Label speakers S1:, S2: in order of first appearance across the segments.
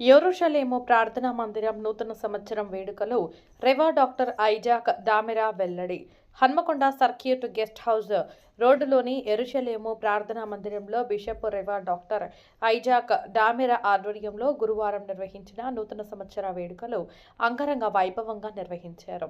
S1: యెరూషలేము ప్రార్థనా మందిరం నూతన సంవత్సరం వేడుకలు. రెవా డాక్టర్ ఐజాక్ దామెరా వెల్లడి. హన్మకొండ సర్క్యూట్ గెస్ట్ హౌస్ రోడ్డులోని ఎరుషలేము ప్రార్థనా మందిరంలో bishop Rev doctor Isaac Damera ఆధ్వర్యంలో గురువారం నిర్వహించిన నూతన సంవత్సర వేడుకలు అంగరంగ వైభవంగా నిర్వహించారు.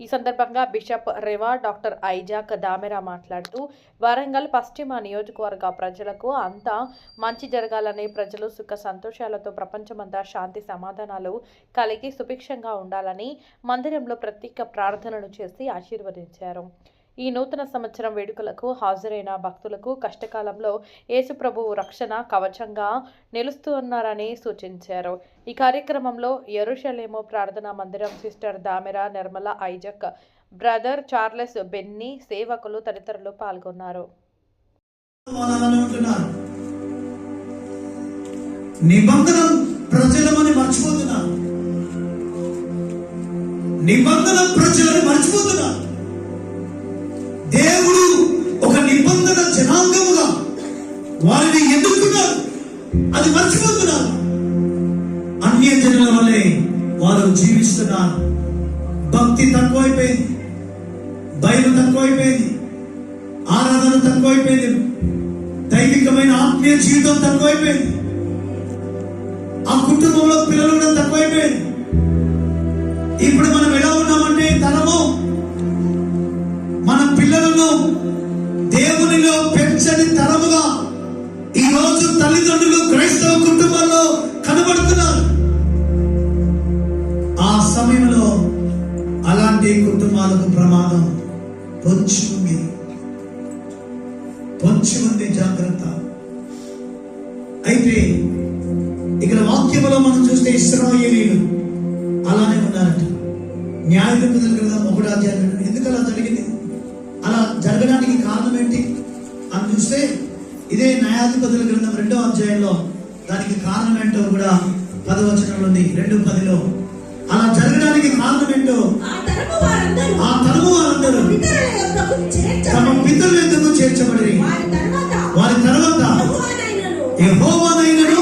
S1: ఈ సందర్భంగా bishop Rev doctor Isaac Damera మాట్లాడుతూ వరంగల్ పశ్చిమ నియోజకవర్గ ప్రజలకు అంతా మంచి జరగాలని ప్రజలు సుఖ సంతోషాలతో ప్రపంచమంతా శాంతి సమాధానాలు కలిగి సుభిక్షంగా ఉండాలని మందిరంలో ప్రత్యేక ప్రార్థనలు చేసి ఆశీర్వదించారు. ఈ నూతన సంవత్సరం వేడుకలకు హాజరైన భక్తులకు కష్టకాలంలో యేసుప్రభువు రక్షణ కవచంగా నిలుస్తున్నారని సూచించారు. ఈ కార్యక్రమంలో ఎరుషలేము ప్రార్థనా మందిరం sister Damera Nirmala Isaac brother Charles Benny సేవకులు తదితరులు పాల్గొన్నారు.
S2: నిబంధన ప్రజలమని మర్చిపోతున్నా నిబంధన ప్రజలని మర్చిపోతున్నా వారిని ఎదుర్కొన్నారు. అది మర్చిపోతున్నారు. అన్య జనుల వల్లే వారు జీవిస్తున్నారు భక్తి తక్కువైపోయింది. భయం తక్కువైపోయింది. ఆరాధన తక్కువైపోయింది. దైవికమైన ఆత్మీయ జీవితం తక్కువైపోయింది. ఆ కుటుంబంలో పిల్లలు కూడా తక్కువైపోయింది. ఇప్పుడు మనం ఎలా ఉన్నామంటే తరము అలాంటి కుటుంబాలకు ప్రమాదం. పొంచి ఉంది పొంచి ఉంది జాగ్రత్త. అయితే ఇక్కడ వాక్యంలో మనం చూస్తే ఇస్రాయేలీలు అలానే ఉన్నారట. న్యాయాధిపతుల క్రితం ఒకటో అధ్యాయం ఎందుకు అలా జరిగింది? అలా జరగడానికి కారణం ఏంటి? అని చూస్తే ఇదే న్యాయాధిపతుల గ్రంథం రెండో అధ్యాయంలో దానికి కారణం ఏంటో కూడా పదవచనంలో ఉంది. రెండు పదిలో అలా జరగడానికి కారణం ఏంటో?
S3: ఆ తరము వారందరూ
S2: తమ పితరుల ఎందుకు చేర్చబడి
S3: వారి తర్వాత యెహోవానైనను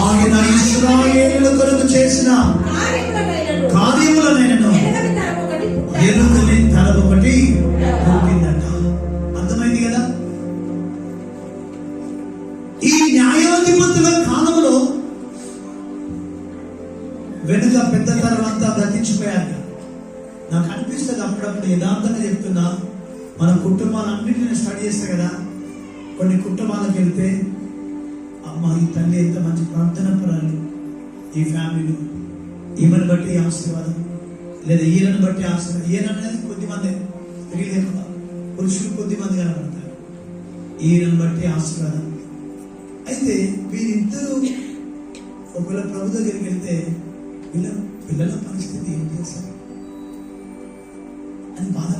S3: ఆయన
S2: ఇస్రాయేలుల కొరకు చేసిన
S3: కార్యములనైనను
S2: కార్యములనైనను
S3: ఎనగని తరం ఒకటి పుట్టాలి.
S2: ఎరుగని తల ఒకటి పుట్టిందట. అర్థమైంది కదా? ఈ న్యాయాధిపతుల కాలంలో వెనుక పెద్ద తరం అంతా గతించిపోయారు నాకు అనిపిస్తుంది అప్పుడప్పుడు యథార్థంగా చెప్తున్నా మన కుటుంబాలన్నింటినీ స్టడీ చేస్తే కదా కొన్ని కుటుంబాలకు వెళ్తే అమ్మ ఈ తల్లి ఎంత మంచి ప్రార్థన పరాలు ఈ ఫ్యామిలీలు ఈమెను బట్టి ఆశీర్వాదం లేదా ఈయనను బట్టి ఆశీర్వాదం. ఈయన అనేది కొద్దిమంది స్త్రీలు పురుషులు కొద్దిమంది కనబడతారు ఈయనను బట్టి ఆశీర్వాదం. అయితే వీరిద్దరూ ఒకవేళ ప్రభు దగ్గరికి వెళ్తే పిల్లలు పిల్లల పరిస్థితి ఏం చేస్తారు అని బాధ